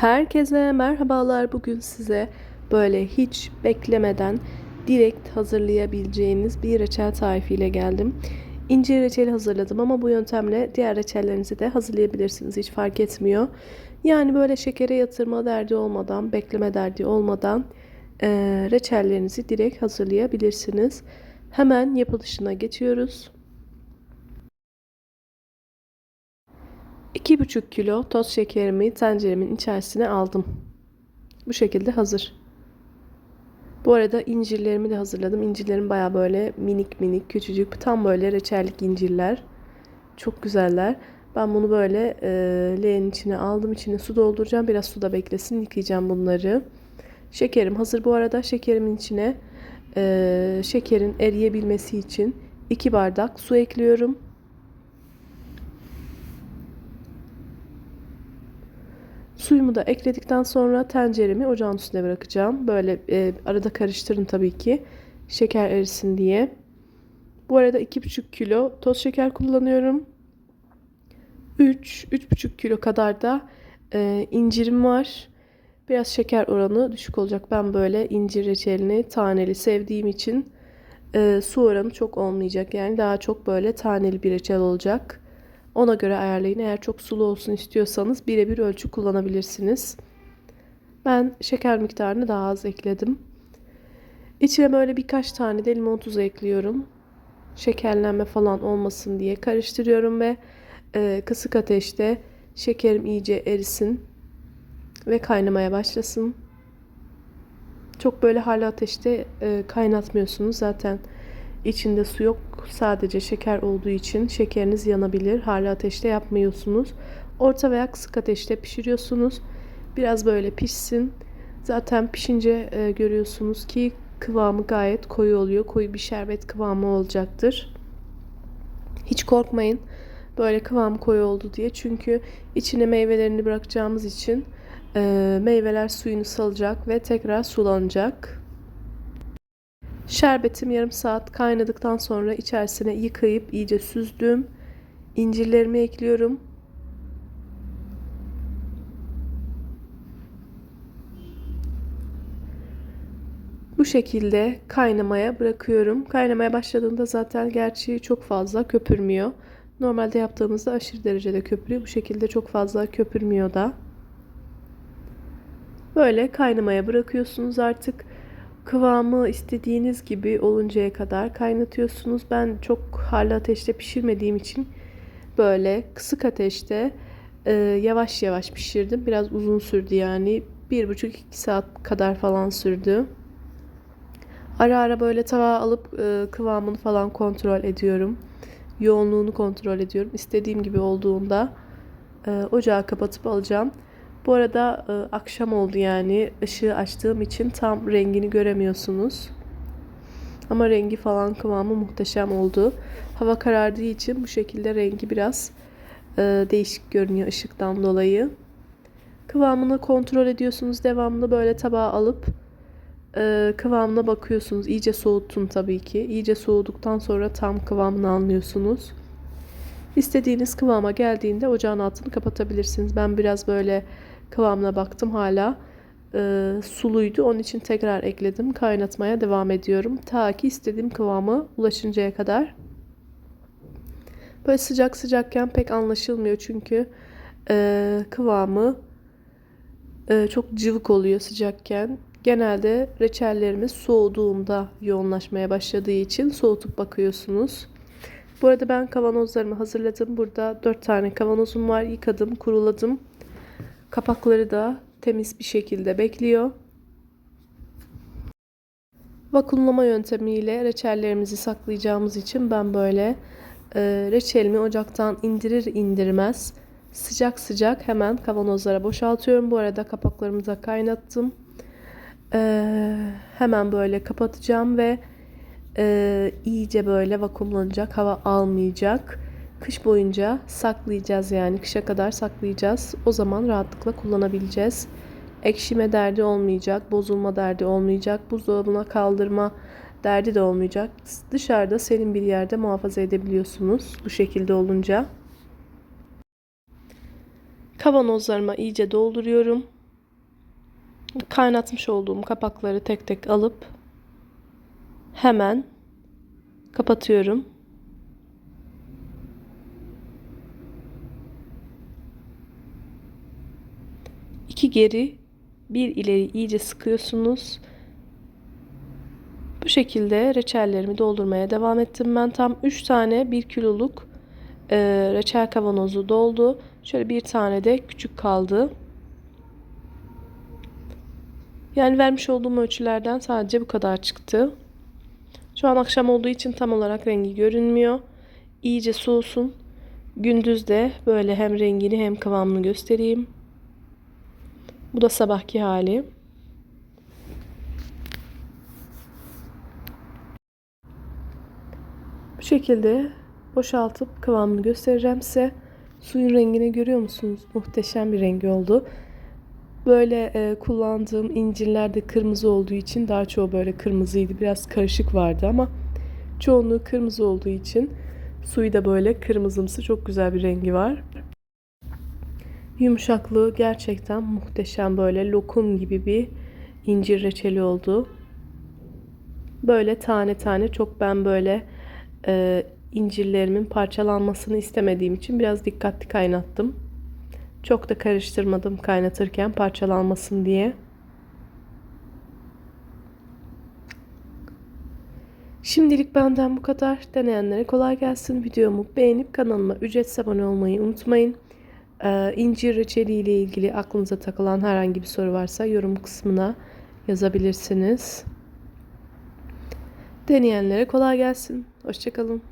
Herkese merhabalar. Bugün size böyle hiç beklemeden direkt hazırlayabileceğiniz bir reçel tarifiyle geldim. İncir reçeli hazırladım ama bu yöntemle diğer reçellerinizi de hazırlayabilirsiniz. Hiç fark etmiyor. Yani böyle şekere yatırma derdi olmadan, bekleme derdi olmadan e, reçellerinizi direkt hazırlayabilirsiniz. Hemen yapılışına geçiyoruz. 2,5 kilo toz şekerimi tenceremin içerisine aldım. Bu şekilde hazır. Bu arada incirlerimi de hazırladım. İncirlerim baya böyle minik minik küçücük tam böyle reçellik incirler. Çok güzeller. Ben bunu böyle e, leğenin içine aldım. İçine su dolduracağım. Biraz suda beklesin. Yıkayacağım bunları. Şekerim hazır bu arada. Şekerimin içine e, şekerin eriyebilmesi için 2 bardak su ekliyorum. Suyumu da ekledikten sonra tenceremi ocağın üstüne bırakacağım. Böyle e, arada karıştırın tabii ki. Şeker erisin diye. Bu arada 2,5 kilo toz şeker kullanıyorum. 3 3,5 kilo kadar da e, incirim var. Biraz şeker oranı düşük olacak. Ben böyle incir reçelini taneli sevdiğim için e, su oranı çok olmayacak. Yani daha çok böyle taneli bir reçel olacak. Ona göre ayarlayın. Eğer çok sulu olsun istiyorsanız birebir ölçü kullanabilirsiniz. Ben şeker miktarını daha az ekledim. İçine böyle birkaç tane de limon tuzu ekliyorum. Şekerlenme falan olmasın diye karıştırıyorum ve e, kısık ateşte şekerim iyice erisin ve kaynamaya başlasın. Çok böyle hala ateşte e, kaynatmıyorsunuz. Zaten içinde su yok. Sadece şeker olduğu için şekeriniz yanabilir. Hala ateşte yapmıyorsunuz. Orta veya kısık ateşte pişiriyorsunuz. Biraz böyle pişsin. Zaten pişince e, görüyorsunuz ki kıvamı gayet koyu oluyor. Koyu bir şerbet kıvamı olacaktır. Hiç korkmayın böyle kıvam koyu oldu diye. Çünkü içine meyvelerini bırakacağımız için e, meyveler suyunu salacak ve tekrar sulanacak. Şerbetim yarım saat kaynadıktan sonra içerisine yıkayıp iyice süzdüm. İncirlerimi ekliyorum. Bu şekilde kaynamaya bırakıyorum. Kaynamaya başladığında zaten gerçi çok fazla köpürmüyor. Normalde yaptığımızda aşırı derecede köpürüyor. Bu şekilde çok fazla köpürmüyor da. Böyle kaynamaya bırakıyorsunuz artık. Kıvamı istediğiniz gibi oluncaya kadar kaynatıyorsunuz. Ben çok hala ateşte pişirmediğim için böyle kısık ateşte e, yavaş yavaş pişirdim. Biraz uzun sürdü yani. Bir buçuk iki saat kadar falan sürdü. Ara ara böyle tava alıp e, kıvamını falan kontrol ediyorum. Yoğunluğunu kontrol ediyorum. İstediğim gibi olduğunda e, ocağı kapatıp alacağım. Bu arada e, akşam oldu yani ışığı açtığım için tam rengini göremiyorsunuz. Ama rengi falan kıvamı muhteşem oldu. Hava karardığı için bu şekilde rengi biraz e, değişik görünüyor ışıktan dolayı. Kıvamını kontrol ediyorsunuz. Devamlı böyle tabağa alıp e, kıvamına bakıyorsunuz. İyice soğutun tabii ki. İyice soğuduktan sonra tam kıvamını anlıyorsunuz. İstediğiniz kıvama geldiğinde ocağın altını kapatabilirsiniz. Ben biraz böyle kıvamına baktım hala e, suluydu. Onun için tekrar ekledim. Kaynatmaya devam ediyorum. Ta ki istediğim kıvama ulaşıncaya kadar. Böyle sıcak sıcakken pek anlaşılmıyor çünkü e, kıvamı e, çok cıvık oluyor sıcakken. Genelde reçellerimiz soğuduğunda yoğunlaşmaya başladığı için soğutup bakıyorsunuz. Bu arada ben kavanozlarımı hazırladım. Burada 4 tane kavanozum var. Yıkadım, kuruladım. Kapakları da temiz bir şekilde bekliyor. Vakumlama yöntemiyle reçellerimizi saklayacağımız için ben böyle e, reçelimi ocaktan indirir indirmez sıcak sıcak hemen kavanozlara boşaltıyorum. Bu arada kapaklarımı da kaynattım. E, hemen böyle kapatacağım ve e, iyice böyle vakumlanacak, hava almayacak. Kış boyunca saklayacağız yani kışa kadar saklayacağız. O zaman rahatlıkla kullanabileceğiz. Ekşime derdi olmayacak, bozulma derdi olmayacak, buzdolabına kaldırma derdi de olmayacak. Dışarıda serin bir yerde muhafaza edebiliyorsunuz bu şekilde olunca. Kavanozlarıma iyice dolduruyorum. kaynatmış olduğum kapakları tek tek alıp hemen kapatıyorum. İki geri, bir ileri iyice sıkıyorsunuz. Bu şekilde reçellerimi doldurmaya devam ettim. Ben tam 3 tane 1 kiloluk e, reçel kavanozu doldu. Şöyle bir tane de küçük kaldı. Yani vermiş olduğum ölçülerden sadece bu kadar çıktı. Şu an akşam olduğu için tam olarak rengi görünmüyor. İyice soğusun. Gündüz de böyle hem rengini hem kıvamını göstereyim. Bu da sabahki hali. Bu şekilde boşaltıp kıvamını göstereceğim size. Suyun rengini görüyor musunuz? Muhteşem bir rengi oldu. Böyle e, kullandığım incirler de kırmızı olduğu için daha çoğu böyle kırmızıydı. Biraz karışık vardı ama çoğunluğu kırmızı olduğu için suyu da böyle kırmızımsı çok güzel bir rengi var. Yumuşaklığı gerçekten muhteşem böyle lokum gibi bir incir reçeli oldu. Böyle tane tane çok ben böyle e, incirlerimin parçalanmasını istemediğim için biraz dikkatli kaynattım. Çok da karıştırmadım kaynatırken parçalanmasın diye. Şimdilik benden bu kadar. Deneyenlere kolay gelsin. Videomu beğenip kanalıma ücretsiz abone olmayı unutmayın. Ee, incir reçeli ile ilgili aklınıza takılan herhangi bir soru varsa yorum kısmına yazabilirsiniz. Deneyenlere kolay gelsin. Hoşçakalın.